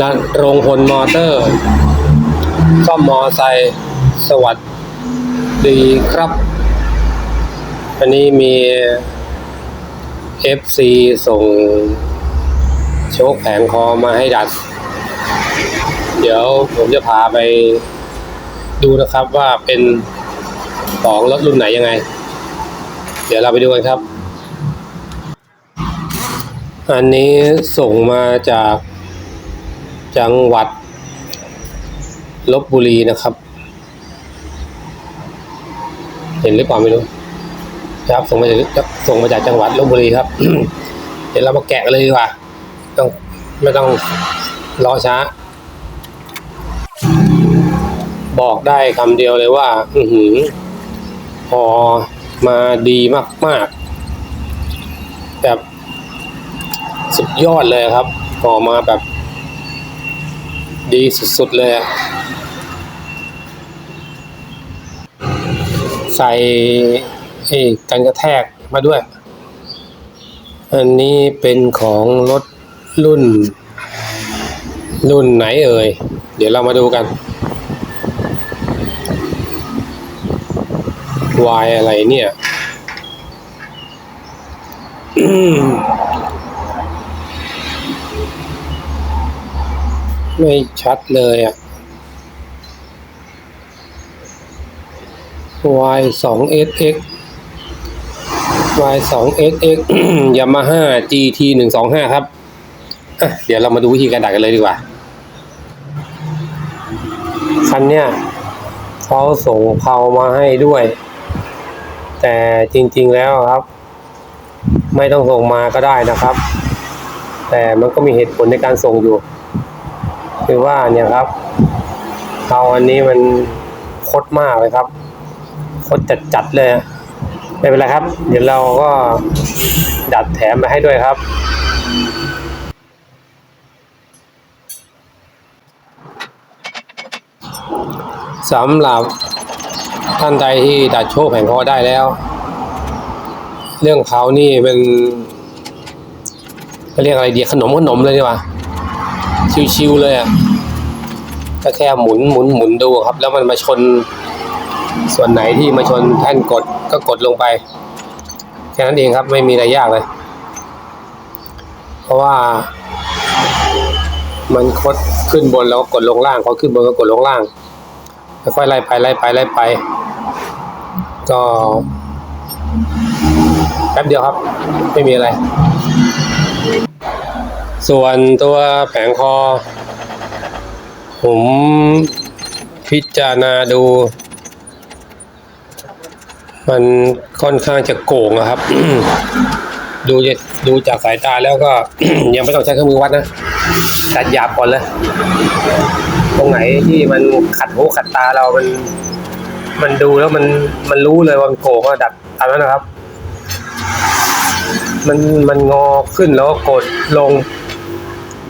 นะโรงพลมอเตอร์ซ่อมมอไซค์สวัสดีครับ อันนี้มี FC ส่งโชคแผงคอมาให้ดัด เดี๋ยวผมจะพาไปดูนะครับว่าเป็นของรถรุ่นไหนยังไง เดี๋ยวเราไปดูกันครับ อันนี้ส่งมาจาก จังหวัดลบบุรีนะครับ เห็นหรือเปล่าไม่รู้ครับส่งมาจากส่งมาจากจังหวัดลบบุรีครับ เดี๋ยวเรามาแกะกันเลยดีกว่าต้องไม่ต้องรอช้า บอกได้คำเดียวเลยว่า อือหือพอมาดีมากๆแบบสุดยอดเลยครับพอมาแบบ ดีสุดๆเลยอะใส่ไอ้กันกระแทกมาด้วย อันนี้เป็นของรถรุ่น รุ่นไหนเอ่ย เดี๋ยวเรามาดูกันวายอะไรเนี่ย ไม่ชัดเลยอะ y 2 sx y 2 sx Yamaha GT 1 2 5ครับ เดี๋ยวเรามาดูวิธีการดัดกันเลยดีกว่า คันเนี้ยเขาส่งเพามาให้ด้วย แต่จริงๆแล้วครับ ไม่ต้องส่งมาก็ได้นะครับ แต่มันก็มีเหตุผลในการส่งอยู่ คือว่าเนี่ยครับเขาอันนี้มันคดมากเลยครับ คดจัดๆเลยไม่เป็นไรครับ เดี๋ยวเราก็ดัดแถมมาให้ด้วยครับ สำหรับท่านใดที่ดัดโชคแผงคอได้แล้ว เรื่องเขานี่เป็นเขาเรียกอะไรดีขนมขนมเลยดีกว่า ชิวๆเลยอะก็แค่หมุนหมุนหมุนดูครับ แล้วมันมาชน ส่วนไหนที่มาชนแท่นกดก็กดลงไป แค่นั้นเองครับไม่มีอะไรยากเลย เพราะว่า มันคดขึ้นบนแล้วก็กดลงล่างเขาขึ้นบนก็กดลงล่างค่อยไล่ไปไล่ไปไล่ไป ก็แป๊บเดียวครับ ไม่มีอะไร ส่วนตัวแผงคอ ผมพิจารณาดู มันค่อนข้างจะโก่งอะครับ ดูดูจากสายตาแล้วก็ ยังไม่ต้องใช้เครื่องมือวัดนะตัดหยาบก่อนเลย ตรงไหนที่มันขัดหูขัดตาเรามัน มันดูแล้วมันมันรู้เลยว่ามันโก่งก็ดัดตามนั้นนะครับ มันมันงอขึ้นแล้วก็กดลง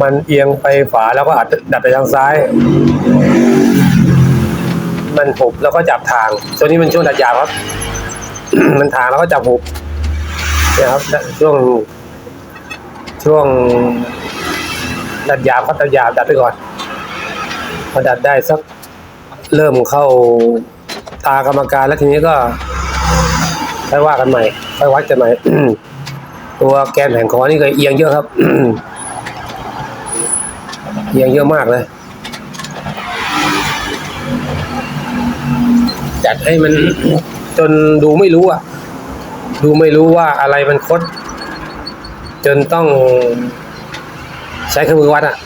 มันเอียงไปฝาแล้วก็อาจดัดไปทางซ้าย มันหุบแล้วก็จับทางตัวนี้มันช่วงดัดยาบครับ มันทางแล้วก็จับหุบเนี่ยครับ ช่วง ช่วงดัดยาบครับดัดยาบดัดไปก่อนพอดัดได้สักเริ่มเข้าตากรรมการแล้วทีนี้ก็ค่อยว่ากันใหม่ค่อยวัดกันใหม่ตัวแกนแผงคอนี่ก็เอียงเยอะครับ เอียงเยอะมากเลย จัดให้มันจนดูไม่รู้อะดูไม่รู้ว่าอะไรมันคด จนต้องใช้เครื่องมือวัดอะ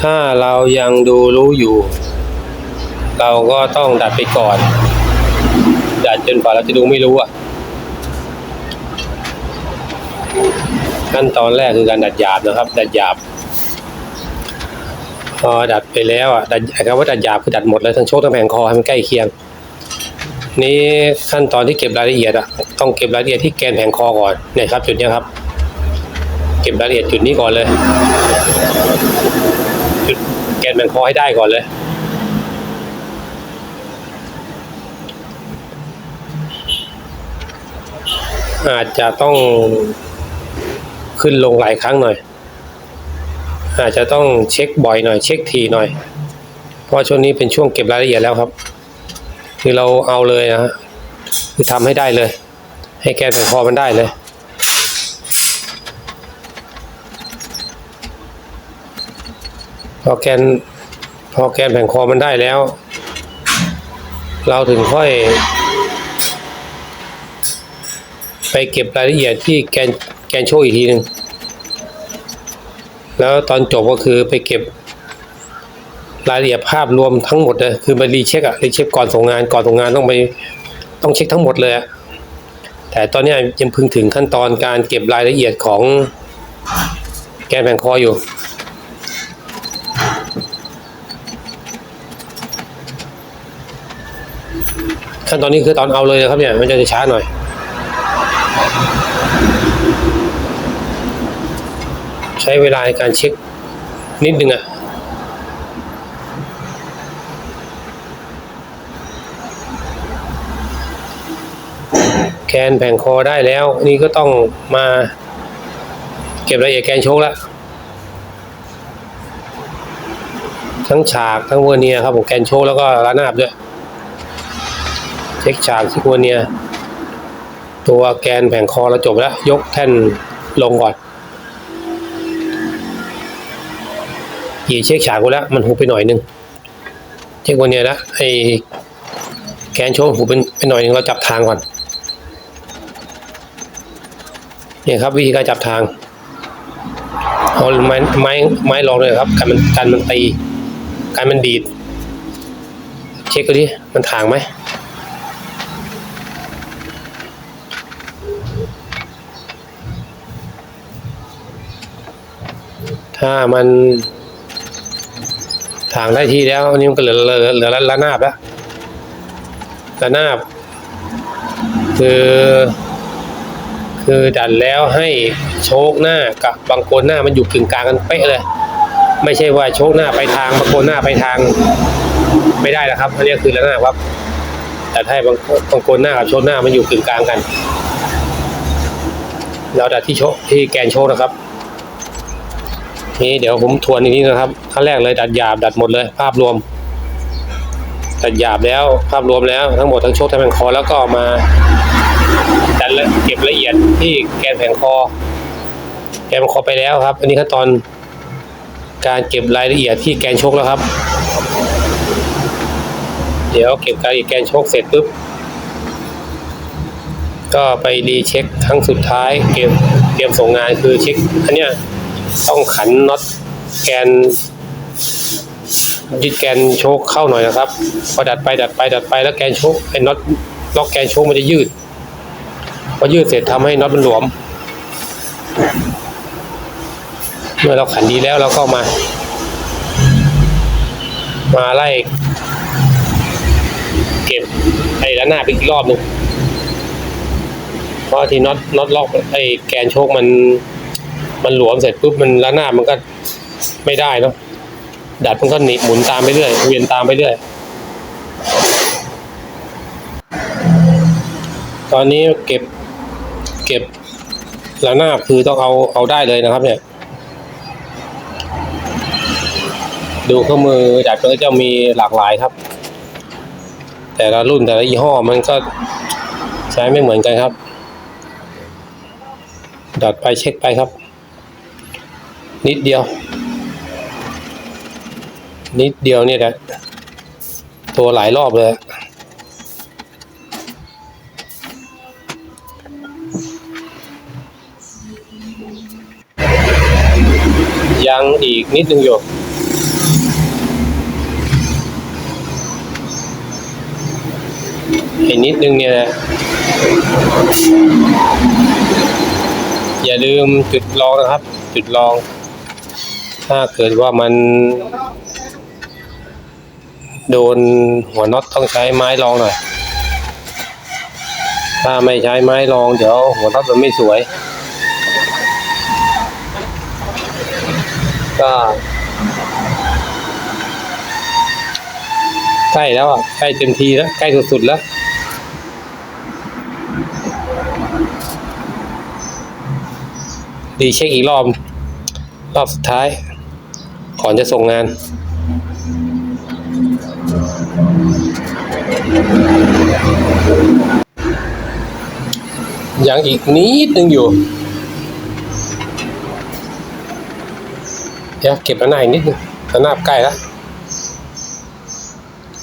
ถ้าเรายังดูรู้อยู่ เราก็ต้องดัดไปก่อน ดัดจนกว่าเราจะดูไม่รู้อะขั้นตอนแรกคือการดัดหยาบนะครับ ดัดหยาบ พอดัดไปแล้วอะดัดคำว่าดัดหยาบคือดัดหมดเลยทั้งโชคทั้งแผงคอให้มันใกล้เคียง นี่ขั้นตอนที่เก็บรายละเอียดอะต้องเก็บรายละเอียดที่แกนแผงคอก่อนเนี่ยครับ จุดเนี้ยครับ เก็บรายละเอียดจุดนี้ก่อนเลยจุดแกนแผงคอให้ได้ก่อนเลยอาจจะต้องขึ้นลงหลายครั้งหน่อย อาจจะต้องเช็คบ่อยหน่อยเช็คทีหน่อย เพราะช่วงนี้เป็นช่วงเก็บรายละเอียดแล้วครับ คือเราเอาเลยนะคือทำให้ได้เลย ให้แกนแผ่นคอมันได้เลยพอแกนพอแกนแผ่นคอมันได้แล้ว เราถึงค่อย ไปเก็บรายละเอียดที่แกนแกนโชว์อีกทีหนึ่ง แล้วตอนจบก็คือไปเก็บรายละเอียดภาพรวมทั้งหมดเลยคือไปรีเช็คอะรีเช็คก่อนส่งงานก่อนส่งงานต้องไปต้องเช็คทั้งหมดเลยอะแต่ตอนนี้ยังพึงถึงขั้นตอนการเก็บรายละเอียดของแกนแผ่นคออยู่ ขั้นตอนนี้คือตอนเอาเลยนะครับเนี่ยมันจะช้าหน่อย ช้เวลาในการเช็คนิดนึงอะแกนแผงคอได้แล้ว นี่ก็ต้องมาเก็บรายละเอียดแกนโชกแล้วทั้งฉากทั้งวอร์เนียครับผมแกนโชกแล้วก็ระนาบด้วยเช็คฉากที่ควเนียตัวแกนแผงคอเราจบแล้ว ยกแท่นลงก่อน หยีเช็คฉากกูแล้วมันหูไปหน่อยนึงเช็ควันเนี้ยแล้วไอ้แกนโชว์หูเป็นไปหน่อยนึงเราจับทางก่อนเนี่ยครับวิธีการจับทางเอาไม้ไม้ไม้รองเลยครับกันมันกันมันตีกันมันดีด เช็คดูดิมันทางไหมถ้ามัน ถางได้ที่แล้วอันนี้มันก็เหลือเหลือเหลือละนาบแล้วระนาบ คือ คือดันแล้วให้โชคหน้ากับบางโคนหน้ามันอยู่กึ่งกลางกันเป๊ะเลย ไม่ใช่ว่าโชคหน้าไปทางบางโคนหน้าไปทาง ไม่ได้นะครับอันนี้คือระนาบครับ แต่ให้บางบางโคนหน้ากับโชคหน้ามันอยู่กึ่งกลางกันเราดัดที่โชคที่แกนโชคนะครับ นี่เดี๋ยวผมทวนอีกนิดนะครับขั้นแรกเลยดัดหยาบดัดหมดเลย ภาพรวม ดัดหยาบแล้วภาพรวมแล้วทั้งหมดทั้งโชคทั้งแผงคอแล้วก็มาดัดละเก็บละเอียดที่แกนแผงคอ แกนแผงคอไปแล้วครับ อันนี้ขั้นตอนการเก็บรายละเอียดที่แกนโชคแล้วครับ เดี๋ยวเก็บรายละเอียดแกนโชคเสร็จปุ๊บก็ไปรีเช็คครั้งสุดท้ายเก็บเตรียมส่งงานคือเช็คอันเนี้ย ต้องขันน็อตแกนยึดแกนโชคเข้าหน่อยนะครับ พอดัดไปดัดไปดัดไปแล้วแกนโชคไอ้น็อตล็อกแกนโชคมันจะยืดพอยืดเสร็จทำให้น็อตมันหลวม เมื่อเราขันดีแล้วเราก็มา มาไล่เก็บไอ้ด้านหน้าไปอีกรอบหนึ่งเพราะที่น็อตน็อตล็อกไอ้แกนโชคมัน มันหลวมเสร็จปุ๊บมันระนาบมันก็ไม่ได้เนาะดัดมันก็หนีบหมุนตามไปเรื่อยเวียนตามไปเรื่อยตอนนี้เก็บเก็บระนาบคือต้องเอาเอาได้เลยนะครับ เนี่ย ดูเครื่องมือดัดมันก็จะมีหลากหลายครับ แต่ละรุ่นแต่ละยี่ห้อมันก็ใช้ไม่เหมือนกันครับ ดัดไปเช็คไปครับ นิดเดียว นิดเดียวเนี่ยแหละตัวหลายรอบเลย ยังอีกนิดนึงอยู่อีกนิดนึงเนี่ยนะอย่าลืมจุดลองนะครับ จุดลอง ถ้าเกิดว่ามัน โดนหัวน็อตต้องใช้ไม้รองหน่อย ถ้าไม่ใช้ไม้รองเดี๋ยวหัวน็อตมันไม่สวย ก็ใกล้แล้วอะใกล้เต็มทีแล้วใกล้สุดๆแล้วดีเช็คอีกรอบ รอบสุดท้าย ก่อนจะส่งงาน ยังอีกนิดนึงอยู่ เดี๋ยวเก็บระนาดอีกนิดนึงระนาบใกล้แล้ว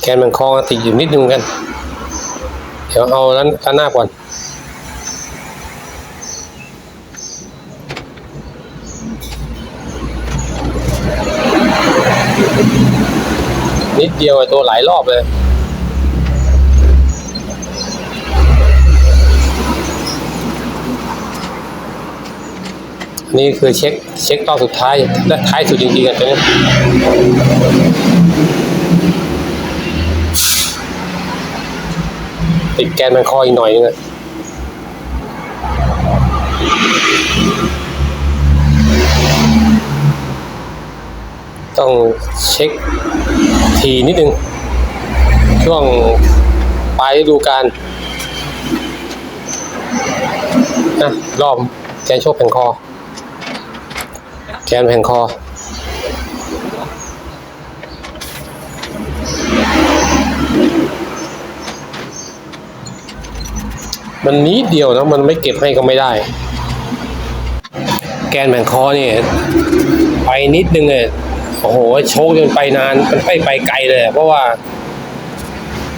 แกนมันคอติดอยู่นิดนึงกัน เดี๋ยวเอาระระนาบก่อน นิดเดียวไอ้ตัวหลายรอบเลย นี่คือเช็คเช็ครอบสุดท้ายและท้ายสุดจริงๆกันตัวนี้ติดแกนมันคออีกหน่อยนึงอะ ต้องเช็คทีนิดนึง ช่วงปลายฤดูกาลนะรอบแกนโชคแผงคอ แกนแผงคอ มันนิดเดียวนะ มันไม่เก็บให้ก็ไม่ได้ แกนแผงคอเนี่ยไปนิดนึงเลย โอ้โหโชกจนไปนานมันไปไปไกลเลย เพราะว่า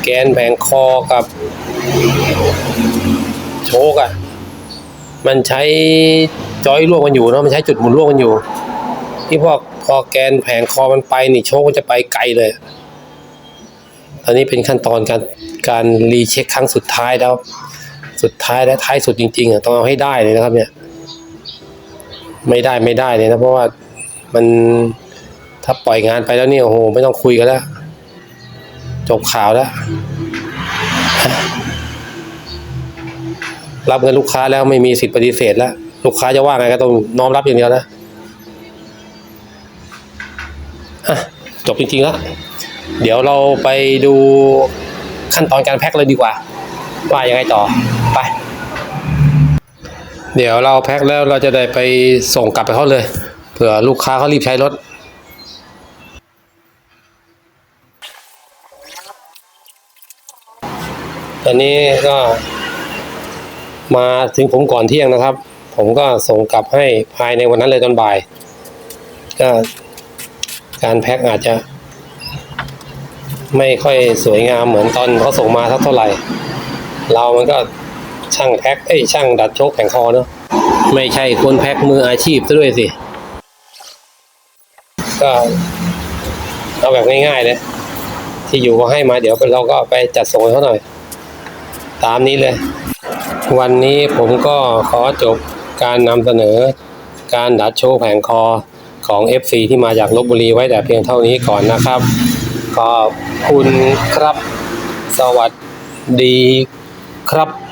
แกนแผงคอกับ โชกอะ่ะ มันใช้จอยร่วมกันอยู่เนาะมันใช้จุดหมุนร่วมกันอยู่ ที่พอพอแกนแผงคอมันไปนี่โชคมันจะไปไกลเลยตอนนี้เป็นขั้นตอนการการรีเช็คครั้งสุดท้ายแล้ว สุดท้ายและท้ายสุดจริงๆอะต้องเอาให้ได้เลยนะครับ เนี่ย ไม่ได้ไม่ได้เลยนะเพราะว่ามัน ถ้าปล่อยงานไปแล้วเนี่ยโอ้โหไม่ต้องคุยกันแล้ว จบข่าวแล้ว รับเงินลูกค้าแล้วไม่มีสิทธิ์ปฏิเสธแล้ว ลูกค้าจะว่าไงก็ต้องน้อมรับอย่างเดียวนะอะจบจริงๆแล้วเดี๋ยวเราไปดูขั้นตอนการแพ็คเลยดีกว่า ว่ายังไงต่อไป เดี๋ยวเราแพ็คแล้วเราจะได้ไปส่งกลับไปเขาเลยเผื่อลูกค้าเขารีบใช้รถ ตอนนี้ก็มาถึงผมก่อนเที่ยงนะครับ ผมก็ส่งกลับให้ภายในวันนั้นเลยตอนบ่าย ก็การแพ็คอาจจะ ไม่ค่อยสวยงามเหมือนตอนเขาส่งมาสักเท่าไหร่ เรามันก็ช่างแพ็คเอ้ยช่างดัดโชคแผงคอเนาะไม่ใช่คนแพ็คมืออาชีพซะด้วยสิ ก็เอาแบบง่ายๆเลยที่อยู่ก็ให้มาเดี๋ยวเราก็ไปจัดส่งเขาหน่อย ตามนี้เลย วันนี้ผมก็ขอจบการนำเสนอการดัดโชว์แผงคอของ FC ที่มาจากลบบุรีไว้แต่เพียงเท่านี้ก่อนนะครับ ขอบคุณครับ สวัสดีครับ